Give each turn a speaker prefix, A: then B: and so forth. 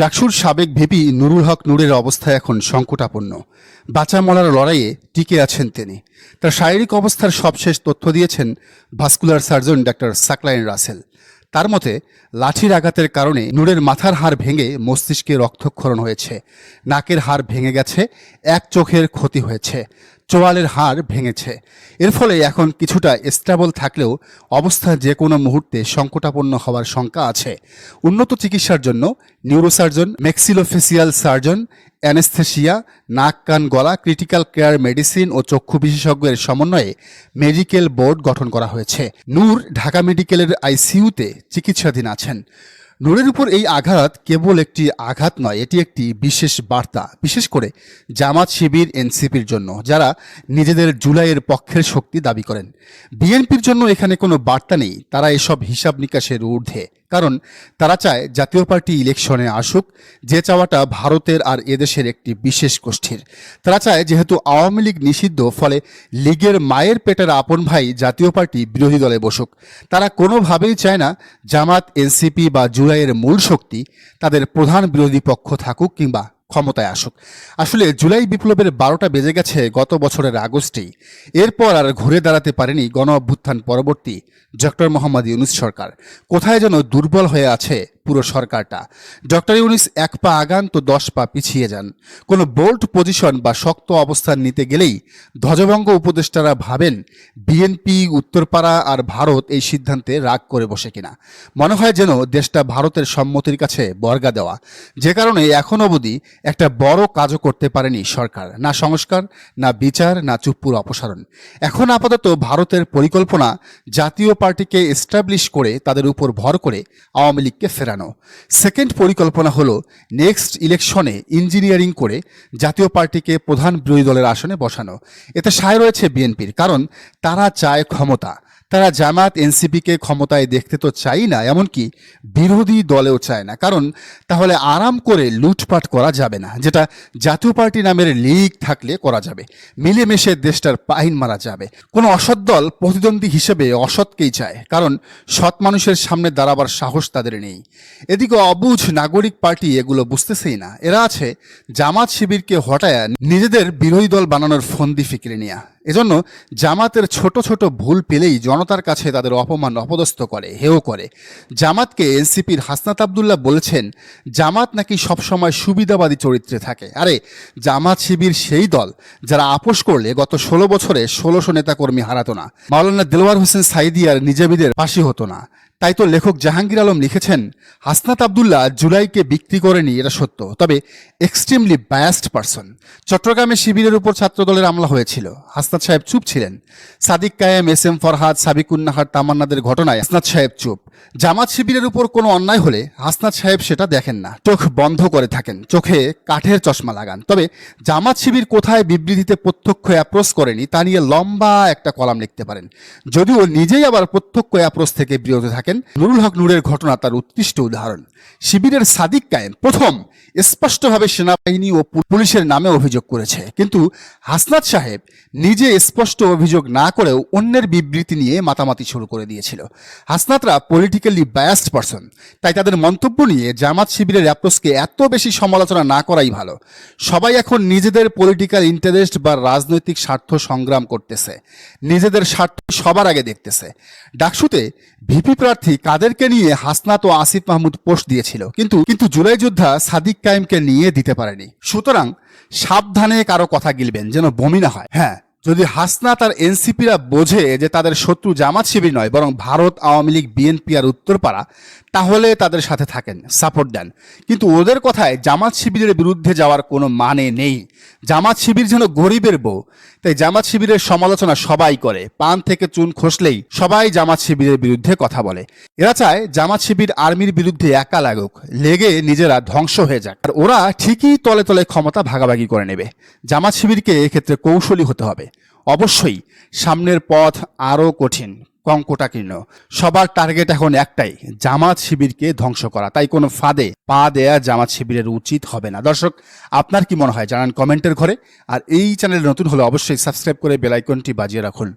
A: ডাকসুর সাবেক ভিপি নুরুল হক নূরের অবস্থা এখন সংকটাপন্ন। বাঁচা মলার লড়াইয়ে টিকে আছেন তিনি। তার শারীরিক অবস্থার সবশেষ তথ্য দিয়েছেন vascular surgeon doctor Saklain Rasel. তার মতে, লাঠির আঘাতের কারণে নূরের মাথার হাড় ভেঙে মস্তিষ্কে রক্তক্ষরণ হয়েছে। নাকের হাড় ভেঙে গেছে, এক চোখের ক্ষতি হয়েছে। চোয়ালের হাড় ভেঙেছে। এর ফলে এখন কিছুটা স্টেবল থাকলেও অবস্থা যে কোনো মুহূর্তে সংকটাপন্ন হওয়ার শঙ্কা আছে। উন্নত চিকিৎসার জন্য নিউরোসার্জন, মেক্সিলোফেসিয়াল সার্জন অ্যানেস্থেশিয়া নাক, কান, গলা, ক্রিটিক্যাল কেয়ার মেডিসিন ও চক্ষু বিশেষজ্ঞের সমন্বয়ে মেডিকেল বোর্ড গঠন করা হয়েছে। নূর ঢাকা মেডিকেলের আইসিইউতে চিকিৎসাধীন আছেন। নূরের উপর এই আঘাত কেবল একটি আঘাত নয়, এটি একটি বিশেষ বার্তা। বিশেষ করে জামাত শিবির, এনসিপির জন্য, যারা নিজেদের জুলাইয়ের পক্ষের শক্তি দাবি করেন। বিএনপির জন্য এখানে কোনো বার্তা নেই, তারা এসব হিসাব নিকাশের ঊর্ধ্বে। কারণ তারা চায় জাতীয় পার্টি ইলেকশনে আসুক। যে চাওয়াটা ভারতের আর এদেশের একটি বিশেষ গোষ্ঠীর। তারা চায় যেহেতু আওয়ামী লীগ নিষিদ্ধ, ফলে লীগের মায়ের পেটের আপন ভাই জাতীয় পার্টি বিরোধী দলে বসুক। তারা কোনোভাবেই চায় না জামাত, এনসিপি বা জুলাইয়ের মূল শক্তি তাদের প্রধান বিরোধী পক্ষ থাকুক কিংবা ক্ষমতায় আসুক। আসলে জুলাই বিপ্লবের বারোটা বেজে গেছে গত বছরের আগস্টেই। এরপর আর ঘুরে দাঁড়াতে পারেনি গণ অভ্যুত্থান পরবর্তী ডক্টর মোহাম্মদ ইউনুস সরকার। কোথায় যেন দুর্বল হয়ে আছে পুরো সরকারটা। ডক্টর ইউনিস এক পা আগান তো দশ পা পিছিয়ে যান। কোনো বোল্ড পজিশন বা শক্ত অবস্থান নিতে গেলেই ধ্বজভঙ্গ উপদেষ্টারা ভাবেন বিএনপি, উত্তরপাড়া আর ভারত এই সিদ্ধান্তে রাগ করে বসে কিনা। মনে হয় যেন দেশটা ভারতের সম্মতির কাছে বর্গা দেওয়া। যে কারণে এখন অবধি একটা বড় কাজও করতে পারেনি সরকার। না সংস্কার, না বিচার, না চুপ্পুর অপসারণ। এখন আপাতত ভারতের পরিকল্পনা জাতীয় পার্টিকে এস্টাবলিশ করে তাদের উপর ভর করে আওয়ামী লীগকে ফেরানো। সেকেন্ড পরিকল্পনা হলো নেক্সট ইলেকশনে ইঞ্জিনিয়ারিং করে জাতীয় পার্টিকে প্রধান বিরোধী দলের আসনে বসানো। এতে সায় রয়েছে বিএনপির, কারণ তারা চায় ক্ষমতা। তারা জামাত, এনসিপিকে ক্ষমতায় দেখতে তো চাই না, এমনকি বিরোধী দলেও চায় না। কারণ তাহলে আরাম করে লুটপাট করা যাবে না, যেটা জাতীয় পার্টি নামের লীগ থাকলে করা যাবে। মিলেমিশে দেশটার পাহিন মারা যাবে। কোনো অসৎ দল প্রতিদ্বন্দ্বী হিসেবে অসৎকেই চায়, কারণ সৎ মানুষের সামনে দাঁড়াবার সাহস তাদের নেই। এদিকে অবুঝ নাগরিক পার্টি এগুলো বুঝতেছেই না। এরা আছে জামাত শিবিরকে হটায়া নিজেদের বিরোধী দল বানানোর ফন্দি ফিকিরে নেয়া। এজন্য জামাতের ছোট ছোট ভুল পেলেই জনতার কাছে তাদের অপমান অপদস্থ করে হেও করে। জামাতকে এনসিপির হাসনাত আবদুল্লাহ বলেছেন, জামাত নাকি সবসময় সুবিধাবাদী চরিত্রে থাকে। আরে, জামাত শিবির সেই দল যারা আপোষ করলে গত ষোলো বছরে ষোলোশো নেতাকর্মী হারাতো না। মাওলানা দেলোয়ার হোসেন সাইদিয়ার নিজামীদের পাশি হতো না। তাই তো লেখক জাহাঙ্গীর আলম লিখেছেন, হাসনাত আবদুল্লাহ জুলাইকে বিক্রি করেনি, এটা সত্য। তবে এক্সট্রিমলি বায়াসড পারসন চট্টগ্রামে শিবিরের উপর ছাত্রদলের আমলা হয়েছিল। হাসনাত সাহেব চুপ ছিলেন। সাদিক কায়েম, এস এম ফরহাদ, সাবিকুন্নাহার, তামান্নাদের ঘটনায় হাসনাত সাহেব চুপ। জামাত শিবিরের উপর কোনো অন্যায় হলে হাসনাত সাহেব সেটা দেখেন না। চোখ বন্ধ করে থাকেন। চোখে কাঠের চশমা লাগান। তবে জামাত শিবির কোথায় বিবৃতিতে প্রত্যক্ষ অ্যাপ্রোচ করেনি, তা নিয়ে লম্বা একটা কলাম লিখতে পারেন। যদিও নিজেই আবার প্রত্যক্ষ অ্যাপ্রোচ থেকে বিরত থাকেন। নুরুল হক নূরের ঘটনা তার উৎকৃষ্ট উদাহরণ। শিবিরের সাদিক কায়েম প্রথম স্পষ্টভাবে সেনাবাহিনী ও পুলিশের নামে অভিযোগ করেছে। কিন্তু হাসনাত সাহেব নিজে স্পষ্ট অভিযোগ না করেও অন্যের বিবৃতি নিয়ে মাতামাতি শুরু করে দিয়েছিল। হাসনাতরা পলিটিক্যালি বায়াসড পারসন তাই তাদের মন্তব্য নিয়ে জামাত শিবিরের অ্যাপ্রোচকে এত বেশি সমালোচনা না করাই ভালো। সবাই এখন নিজেদের পলিটিক্যাল ইন্টারেস্ট বা রাজনৈতিক স্বার্থ সংগ্রাম করতেছে। নিজেদের স্বার্থ সবার আগে দেখতেছে। ডাকসুতে ভিপি প্রার্থী কাদেরকে নিয়ে হাসনাত ও আসিফ মাহমুদ পোস্ট দিয়েছিল, কিন্তু কিন্তু জুলাই যোদ্ধা সাদিক কায়েমকে নিয়ে দিতে পারেনি। সুতরাং সাবধানে কারও কথা গিলবেন, যেন বমি না হয়। হ্যাঁ যদি হাসনাত আর এনসিপিরা বোঝে যে তাদের শত্রু জামাত শিবির নয়, বরং ভারত, আওয়ামী লীগ, বিএনপি আর উত্তরপাড়া, তাহলে তাদের সাথে থাকেন, সাপোর্ট দেন। কিন্তু ওদের কথায় জামাত শিবিরের বিরুদ্ধে যাওয়ার কোনো মানে নেই। জামাত শিবির যেন গরিবের বউ। তাই জামাত শিবিরের সমালোচনা সবাই করে। পান থেকে চুন খসলেই সবাই জামাত শিবিরের বিরুদ্ধে কথা বলে। এরা চায় জামাত শিবির আর্মির বিরুদ্ধে একা লাগুক, লেগে নিজেরা ধ্বংস হয়ে যাক। আর ওরা ঠিকই তলে তলে ক্ষমতা ভাগাভাগি করে নেবে। জামাত শিবিরকে এক্ষেত্রে কৌশলী হতে হবে। অবশ্যই সামনের পথ আরও কঠিন, কঙ্কটাকীর্ণ। সবার টার্গেট এখন একটাই, জামাত শিবিরকে ধ্বংস করা। তাই কোনো ফাঁদে পা দেয়া জামাত শিবিরের উচিত হবে না। দর্শক, আপনার কি মনে হয়? জানান কমেন্টের ঘরে। আর এই চ্যানেল নতুন হলে অবশ্যই সাবস্ক্রাইব করে বেলাইকনটি বাজিয়ে রাখুন।